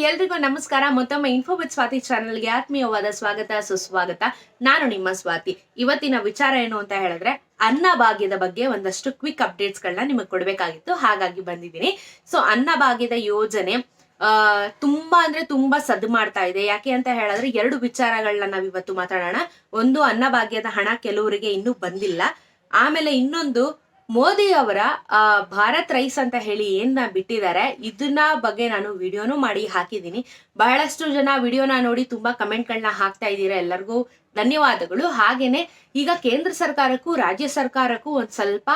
ಎಲ್ರಿಗೂ ನಮಸ್ಕಾರ. ಮತ್ತೊಮ್ಮೆ ಇನ್ಫೋ ವಿತ್ ಸ್ವಾತಿ ಚಾನಲ್ಗೆ ಆತ್ಮೀಯವಾದ ಸ್ವಾಗತ, ಸುಸ್ವಾಗತ. ನಾನು ನಿಮ್ಮ ಸ್ವಾತಿ. ಇವತ್ತಿನ ವಿಚಾರ ಏನು ಅಂತ ಹೇಳಿದ್ರೆ ಅನ್ನಭಾಗ್ಯದ ಬಗ್ಗೆ ಒಂದಷ್ಟು ಕ್ವಿಕ್ ಅಪ್ಡೇಟ್ಸ್ಗಳನ್ನ ನಿಮಗೆ ಕೊಡಬೇಕಾಗಿತ್ತು. ಹಾಗಾಗಿ ಬಂದಿದ್ದೀನಿ. ಸೊ ಅನ್ನಭಾಗ್ಯದ ಯೋಜನೆ, ಆ, ತುಂಬಾ ಅಂದ್ರೆ ತುಂಬಾ ಸದ್ದು ಮಾಡ್ತಾ ಇದೆ. ಯಾಕೆ ಅಂತ ಹೇಳಿದ್ರೆ, ಎರಡು ವಿಚಾರಗಳನ್ನ ನಾವ್ ಇವತ್ತು ಮಾತಾಡೋಣ. ಒಂದು ಅನ್ನಭಾಗ್ಯದ ಹಣ ಕೆಲವರಿಗೆ ಇನ್ನೂ ಬಂದಿಲ್ಲ. ಆಮೇಲೆ ಇನ್ನೊಂದು ಮೋದಿ ಅವರ ಭಾರತ್ ರೈಸ್ ಅಂತ ಹೇಳಿ ಏನ್ ಬಿಟ್ಟಿದ್ದಾರೆ ಇದನ್ನ ಬಗ್ಗೆ ನಾನು ವಿಡಿಯೋನು ಮಾಡಿ ಹಾಕಿದ್ದೀನಿ. ಬಹಳಷ್ಟು ಜನ ವಿಡಿಯೋನ ನೋಡಿ ತುಂಬಾ ಕಮೆಂಟ್ಗಳನ್ನ ಹಾಕ್ತಾ ಇದ್ದೀರಾ ಎಲ್ಲರಿಗೂ ಧನ್ಯವಾದಗಳು. ಹಾಗೇನೆ ಈಗ ಕೇಂದ್ರ ಸರ್ಕಾರಕ್ಕೂ, ರಾಜ್ಯ ಸರ್ಕಾರಕ್ಕೂ ಒಂದ್ ಸ್ವಲ್ಪ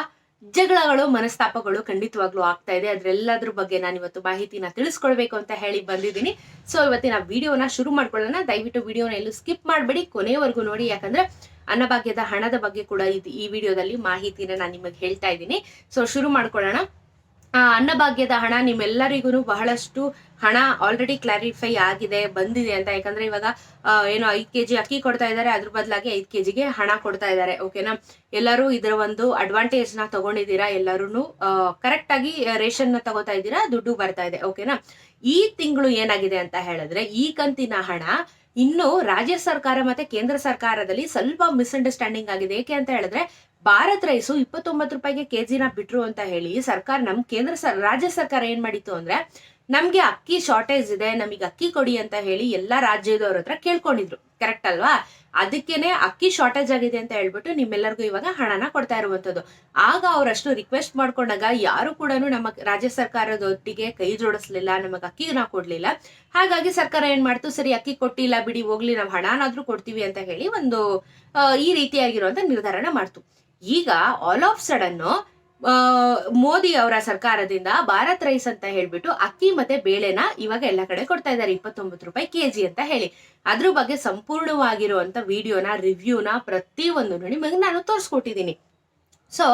ಜಗಳಗಳು, ಮನಸ್ತಾಪಗಳು ಖಂಡಿತವಾಗ್ಲೂ ಆಗ್ತಾ ಇದೆ. ಅದ್ರೆಲ್ಲದ್ರ ಬಗ್ಗೆ ನಾನು ಇವತ್ತು ಮಾಹಿತಿನ ತಿಳಿಸ್ಕೊಳ್ಬೇಕು ಅಂತ ಹೇಳಿ ಬಂದಿದ್ದೀನಿ. ಸೊ ಇವತ್ತಿನ ವಿಡಿಯೋನ ಶುರು ಮಾಡ್ಕೊಳ್ಳೋಣ. ದಯವಿಟ್ಟು ವಿಡಿಯೋನ ಎಲ್ಲೂ ಸ್ಕಿಪ್ ಮಾಡಬೇಡಿ. ಕೊನೆವರೆಗೂ ನೋಡಿ, ಯಾಕಂದ್ರೆ ಅನ್ನಭಾಗ್ಯದ ಹಣದ ಬಗ್ಗೆ ಕೂಡ ಈ ವಿಡಿಯೋದಲ್ಲಿ ಮಾಹಿತಿನ ನಾನು ನಿಮಗೆ ಹೇಳ್ತಾ ಇದ್ದೀನಿ. ಸೊ ಶುರು ಮಾಡ್ಕೊಳ್ಳೋಣ. ಆ, ಅನ್ನಭಾಗ್ಯದ ಹಣ ನಿಮ್ಮೆಲ್ಲರಿಗೂ ಬಹಳಷ್ಟು ಹಣ ಆಲ್ರೆಡಿ ಕ್ಲಾರಿಫೈ ಆಗಿದೆ ಬಂದಿದೆ ಅಂತ. ಯಾಕಂದ್ರೆ ಇವಾಗ ಏನು ಐದು ಕೆಜಿ ಅಕ್ಕಿ ಕೊಡ್ತಾ ಇದ್ದಾರೆ ಅದ್ರ ಬದಲಾಗಿ ಐದು ಕೆಜಿಗೆ ಹಣ ಕೊಡ್ತಾ ಇದ್ದಾರೆ ಓಕೆನಾ ಎಲ್ಲರೂ ಇದರ ಒಂದು ಅಡ್ವಾಂಟೇಜ್ನ ತಗೊಂಡಿದ್ದೀರಾ ಎಲ್ಲರೂ ಕರೆಕ್ಟ್ ಆಗಿ ರೇಷನ್ನ ತಗೋತಾ ಇದ್ದೀರಾ ದುಡ್ಡು ಬರ್ತಾ ಇದೆ ಓಕೆನಾ ಈ ತಿಂಗಳು ಏನಾಗಿದೆ ಅಂತ ಹೇಳಿದ್ರೆ ಈ ಕಂತಿನ ಹಣ ಇನ್ನು ರಾಜ್ಯ ಸರ್ಕಾರ ಮತ್ತೆ ಕೇಂದ್ರ ಸರ್ಕಾರದಲ್ಲಿ ಸ್ವಲ್ಪ ಮಿಸ್ಅಂಡರ್ಸ್ಟ್ಯಾಂಡಿಂಗ್ ಆಗಿದೆ. ಏಕೆ ಅಂತ ಹೇಳಿದ್ರೆ ಭಾರತ್ ರೈಸು ಇಪ್ಪತ್ತೊಂಬತ್ತು ರೂಪಾಯಿಗೆ ಕೆಜಿನ ಬಿಟ್ರು ಅಂತ ಹೇಳಿ ಸರ್ಕಾರ ನಮ್ ಕೇಂದ್ರ ಸರ್, ರಾಜ್ಯ ಸರ್ಕಾರ ಏನ್ ಮಾಡಿತ್ತು ಅಂದ್ರೆ ನಮ್ಗೆ ಅಕ್ಕಿ ಶಾರ್ಟೇಜ್ ಇದೆ, ನಮಗೆ ಅಕ್ಕಿ ಕೊಡಿ ಅಂತ ಹೇಳಿ ಎಲ್ಲಾ ರಾಜ್ಯದವ್ರ ಹತ್ರ ಕೇಳ್ಕೊಂಡಿದ್ರು. ಕರೆಕ್ಟ್ ಅಲ್ವಾ? ಅದಕ್ಕೇನೆ ಅಕ್ಕಿ ಶಾರ್ಟೇಜ್ ಆಗಿದೆ ಅಂತ ಹೇಳ್ಬಿಟ್ಟು ನಿಮ್ಮೆಲ್ಲರಿಗೂ ಇವಾಗ ಹಣನ ಕೊಡ್ತಾ ಇರುವಂತದ್ದು ಆಗ ಅವರಷ್ಟು ರಿಕ್ವೆಸ್ಟ್ ಮಾಡ್ಕೊಂಡಾಗ ಯಾರು ಕೂಡ ನಮ್ಮ ರಾಜ್ಯ ಸರ್ಕಾರದೊಟ್ಟಿಗೆ ಕೈ ಜೋಡಿಸ್ಲಿಲ್ಲ, ನಮಗೆ ಅಕ್ಕಿನ ಕೊಡ್ಲಿಲ್ಲ. ಹಾಗಾಗಿ ಸರ್ಕಾರ ಏನ್ ಮಾಡ್ತು, ಸರಿ ಅಕ್ಕಿ ಕೊಟ್ಟಿಲ್ಲ ಬಿಡಿ, ಹೋಗ್ಲಿ, ನಾವು ಹಣನಾದ್ರೂ ಕೊಡ್ತೀವಿ ಅಂತ ಹೇಳಿ ಒಂದು ಈ ರೀತಿಯಾಗಿರುವಂತ ನಿರ್ಧಾರನ ಮಾಡ್ತು. ಈಗ ಆಲ್ ಆಫ್ ಸಡನ್ ಮೋದಿ ಅವರ ಸರ್ಕಾರದಿಂದ ಭಾರತ್ ರೈಸ್ ಅಂತ ಹೇಳ್ಬಿಟ್ಟು ಅಕ್ಕಿ ಮತ್ತೆ ಬೇಳೆನ ಇವಾಗ ಎಲ್ಲ ಕಡೆ ಕೊಡ್ತಾ ಇದ್ದಾರೆ, ಇಪ್ಪತ್ತೊಂಬತ್ತು ರೂಪಾಯಿ ಕೆಜಿ ಅಂತ ಹೇಳಿ. ಅದ್ರ ಬಗ್ಗೆ ಸಂಪೂರ್ಣವಾಗಿರುವಂತ ವಿಡಿಯೋನ ರಿವ್ಯೂನ ಪ್ರತಿಯೊಂದು ನಿಮಗೆ ನಾನು ತೋರಿಸ್ಕೊಟ್ಟಿದ್ದೀನಿ. ಸೊ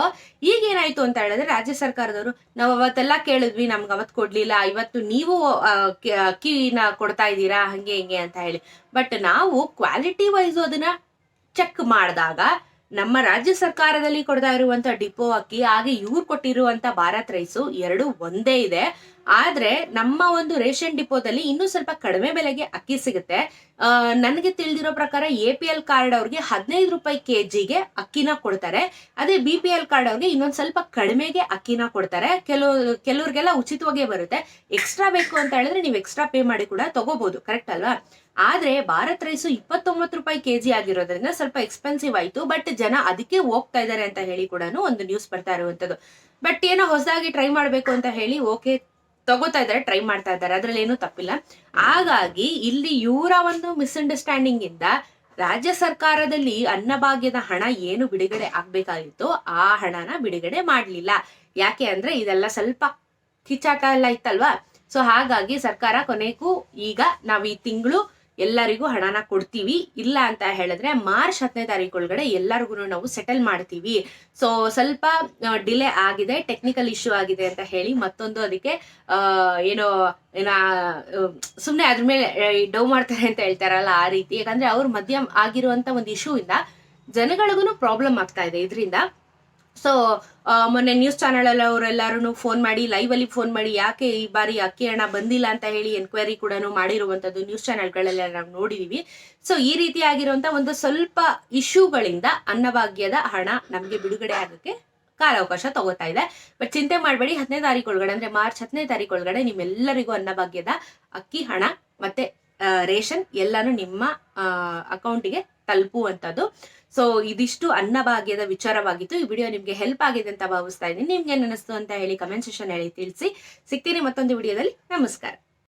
ಈಗ ಏನಾಯ್ತು ಅಂತ ಹೇಳಿದ್ರೆ ರಾಜ್ಯ ಸರ್ಕಾರದವರು, ನಾವು ಅವತ್ತೆಲ್ಲ ಕೇಳಿದ್ವಿ, ನಮ್ಗೆ ಅವತ್ತು ಕೊಡ್ಲಿಲ್ಲ, ಇವತ್ತು ನೀವು ಅಕ್ಕಿನ ಕೊಡ್ತಾ ಇದ್ದೀರಾ, ಹಂಗೆ ಹಿಂಗೆ ಅಂತ ಹೇಳಿ. ಬಟ್ ನಾವು ಕ್ವಾಲಿಟಿ ವೈಸ್ ಅದನ್ನ ಚೆಕ್ ಮಾಡಿದಾಗ ನಮ್ಮ ರಾಜ್ಯ ಸರ್ಕಾರದಲ್ಲಿ ಕೊಡ್ತಾ ಇರುವಂತ ಡಿಪೋ ಅಕ್ಕಿ, ಹಾಗೆ ಇವ್ರು ಕೊಟ್ಟಿರುವಂತ ಭಾರತ್ ರೈಸು ಎರಡು ಒಂದೇ ಇದೆ. ಆದ್ರೆ ನಮ್ಮ ಒಂದು ರೇಷನ್ ಡಿಪೋದಲ್ಲಿ ಇನ್ನೂ ಸ್ವಲ್ಪ ಕಡಿಮೆ ಬೆಲೆಗೆ ಅಕ್ಕಿ ಸಿಗುತ್ತೆ. ನನಗೆ ತಿಳಿದಿರೋ ಪ್ರಕಾರ ಎ ಪಿ ಎಲ್ ಕಾರ್ಡ್ ಅವ್ರಿಗೆ ಹದಿನೈದು ರೂಪಾಯಿ ಕೆ ಜಿಗೆ ಅಕ್ಕಿನ ಕೊಡ್ತಾರೆ. ಅದೇ ಬಿ ಪಿ ಎಲ್ ಕಾರ್ಡ್ ಅವ್ರಿಗೆ ಇನ್ನೊಂದ್ ಸ್ವಲ್ಪ ಕಡಿಮೆಗೆ ಅಕ್ಕಿನ ಕೊಡ್ತಾರೆ. ಕೆಲವು ಕೆಲವ್ರಿಗೆಲ್ಲ ಉಚಿತವಾಗೇ ಬರುತ್ತೆ. ಎಕ್ಸ್ಟ್ರಾ ಬೇಕು ಅಂತ ಹೇಳಿದ್ರೆ ನೀವು ಎಕ್ಸ್ಟ್ರಾ ಪೇ ಮಾಡಿ ಕೂಡ ತಗೋಬಹುದು ಕರೆಕ್ಟ್ ಅಲ್ವಾ? ಆದ್ರೆ ಭಾರತ್ ರೈಸು ಇಪ್ಪತ್ತೊಂಬತ್ತು ರೂಪಾಯಿ ಕೆಜಿ ಆಗಿರೋದ್ರಿಂದ ಸ್ವಲ್ಪ ಎಕ್ಸ್ಪೆನ್ಸಿವ್ ಆಯ್ತು ಬಟ್ ಜನ ಅದಕ್ಕೆ ಹೋಗ್ತಾ ಇದ್ದಾರೆ ಅಂತ ಹೇಳಿ ಕೂಡ ಒಂದು ನ್ಯೂಸ್ ಬರ್ತಾ ಇರುವಂಥದ್ದು ಬಟ್ ಏನೋ ಹೊಸದಾಗಿ ಟ್ರೈ ಮಾಡ್ಬೇಕು ಅಂತ ಹೇಳಿ ಓಕೆ ತಗೋತಾ ಇದ್ದಾರೆ ಟ್ರೈ ಮಾಡ್ತಾ ಇದ್ದಾರೆ ಅದ್ರಲ್ಲಿ ಏನೂ ತಪ್ಪಿಲ್ಲ. ಹಾಗಾಗಿ ಇಲ್ಲಿ ಇವರ ಒಂದು ಮಿಸ್ಅಂಡರ್ಸ್ಟ್ಯಾಂಡಿಂಗ್ ಇಂದ ರಾಜ್ಯ ಸರ್ಕಾರದಲ್ಲಿ ಅನ್ನಭಾಗ್ಯದ ಹಣ ಏನು ಬಿಡುಗಡೆ ಆಗ್ಬೇಕಾಗಿತ್ತು ಆ ಹಣನ ಬಿಡುಗಡೆ ಮಾಡ್ಲಿಲ್ಲ. ಯಾಕೆ ಅಂದ್ರೆ ಇದೆಲ್ಲ ಸ್ವಲ್ಪ ಕಿಚ್ಚಾಟ ಎಲ್ಲ ಇತ್ತಲ್ವಾ? ಸೊ ಹಾಗಾಗಿ ಸರ್ಕಾರ ಕೊನೆಗೂ ಈಗ ನಾವು ಈ ತಿಂಗಳು ಎಲ್ಲರಿಗೂ ಹಣನ ಕೊಡ್ತೀವಿ. ಇಲ್ಲ ಅಂತ ಹೇಳಿದ್ರೆ ಮಾರ್ಚ್ ಹತ್ತನೇ ತಾರೀಕು ಒಳಗಡೆ ಎಲ್ಲರಿಗೂ ನಾವು ಸೆಟಲ್ ಮಾಡ್ತೀವಿ. ಸೊ ಸ್ವಲ್ಪ ಡಿಲೇ ಆಗಿದೆ ಟೆಕ್ನಿಕಲ್ ಇಶ್ಯೂ ಆಗಿದೆ ಅಂತ ಹೇಳಿ ಮತ್ತೊಂದು ಅದಕ್ಕೆ ಏನ ಸುಮ್ಮನೆ ಅದ್ರ ಮೇಲೆ ಡೌ ಮಾಡ್ತಾರೆ ಅಂತ ಹೇಳ್ತಾರಲ್ಲ ಆ ರೀತಿ. ಯಾಕಂದ್ರೆ ಅವ್ರ ಮಧ್ಯ ಆಗಿರುವಂತ ಒಂದು ಇಶ್ಯೂ ಇಂದ ಜನಗಳಿಗೂ ಪ್ರಾಬ್ಲಮ್ ಆಗ್ತಾ ಇದೆ. ಇದರಿಂದ ಸೊ ಮೊನ್ನೆ ನ್ಯೂಸ್ ಚಾನೆಲ್ ಅಲ್ಲಿ ಅವರೆಲ್ಲರೂ ಫೋನ್ ಮಾಡಿ ಲೈವ್ ಅಲ್ಲಿ ಫೋನ್ ಮಾಡಿ, ಯಾಕೆ ಈ ಬಾರಿ ಅಕ್ಕಿ ಹಣ ಬಂದಿಲ್ಲ ಅಂತ ಹೇಳಿ ಎನ್ಕ್ವೈರಿ ಕೂಡ ಮಾಡಿರುವಂತದ್ದು ನ್ಯೂಸ್ ಚಾನೆಲ್ಗಳೆಲ್ಲ ನಾವು ನೋಡಿದೀವಿ. ಸೊ ಈ ರೀತಿಯಾಗಿರುವಂಥ ಒಂದು ಸ್ವಲ್ಪ ಇಶ್ಯೂಗಳಿಂದ ಅನ್ನಭಾಗ್ಯದ ಹಣ ನಮಗೆ ಬಿಡುಗಡೆ ಆಗಕ್ಕೆ ಕಾಲಾವಕಾಶ ತಗೋತಾ ಇದೆ. ಬಟ್ ಚಿಂತೆ ಮಾಡಬೇಡಿ, ಹತ್ತನೇ ತಾರೀಕು ಒಳಗಡೆ ಅಂದ್ರೆ ಮಾರ್ಚ್ ಹತ್ತನೇ ತಾರೀಕು ಒಳಗಡೆ ನಿಮ್ಮೆಲ್ಲರಿಗೂ ಅನ್ನಭಾಗ್ಯದ ಅಕ್ಕಿ ಹಣ ಮತ್ತೆ ರೇಷನ್ ಎಲ್ಲಾನು ನಿಮ್ಮ ಅಕೌಂಟಿಗೆ ತಲುಪುವಂಥದ್ದು. ಸೊ ಇದಿಷ್ಟು ಅನ್ನಭಾಗ್ಯದ ವಿಚಾರವಾಗಿತ್ತು. ಈ ವಿಡಿಯೋ ನಿಮ್ಗೆ ಹೆಲ್ಪ್ ಆಗಿದೆ ಅಂತ ಭಾವಿಸ್ತಾ ಇದ್ದೀನಿ. ನಿಮ್ಗೆ ಅನಿಸ್ತು ಅಂತ ಹೇಳಿ ಕಮೆಂಟ್ ಸೆಷನ್ ಹೇಳಿ ತಿಳಿಸಿ. ಸಿಗ್ತೀನಿ ಮತ್ತೊಂದು ವಿಡಿಯೋದಲ್ಲಿ. ನಮಸ್ಕಾರ.